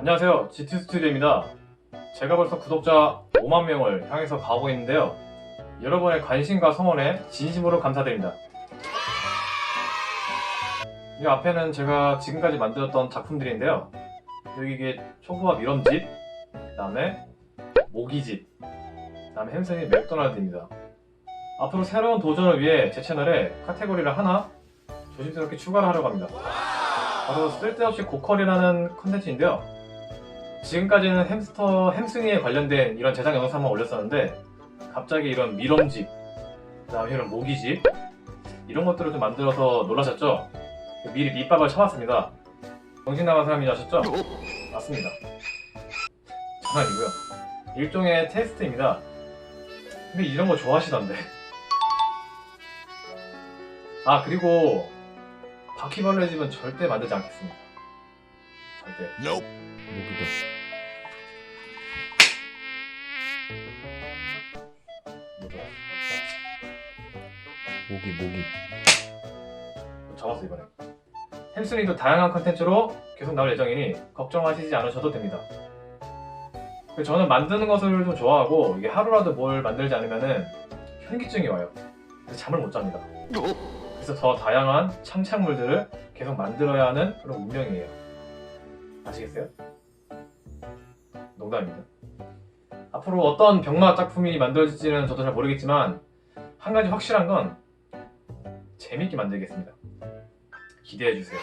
안녕하세요. GT 스튜디오입니다. 제가 벌써 구독자 5만 명을 향해서 가고 있는데요. 여러분의 관심과 성원에 진심으로 감사드립니다. 이 앞에는 제가 지금까지 만들었던 작품들인데요. 여기 이게 초보와 미럼집, 그 다음에 모기집, 그 다음에 햄슨이 맥도날드입니다. 앞으로 새로운 도전을 위해 제 채널에 카테고리를 하나 조심스럽게 추가를 하려고 합니다. 바로 쓸데없이 고퀄이라는 컨텐츠인데요. 지금까지는 햄스터 햄승이에 관련된 이런 제작 영상만 올렸었는데 갑자기 이런 미럼집, 그다음에 이런 모기집 이런 것들을 좀 만들어서 놀라셨죠? 미리 밑밥을 쳐봤습니다. 정신 나간 사람이 아셨죠? 맞습니다. 장난이고요. 일종의 테스트입니다. 근데 이런 거 좋아하시던데. 아 그리고 바퀴벌레 집은 절대 만들지 않겠습니다. 절대. 뭐더라? 모기 모기 잡았어 이번에. 햄스링도 다양한 컨텐츠로 계속 나올 예정이니 걱정하시지 않으셔도 됩니다. 저는 만드는 것을 좀 좋아하고 이게 하루라도 뭘 만들지 않으면은 현기증이 와요. 그래서 잠을 못 잡니다. 그래서 더 다양한 창작물들을 계속 만들어야 하는 그런 운명이에요. 아시겠어요? 농담입니다. 앞으로 어떤 병맛 작품이 만들어질지는 저도 잘 모르겠지만 한 가지 확실한 건 재밌게 만들겠습니다. 기대해 주세요.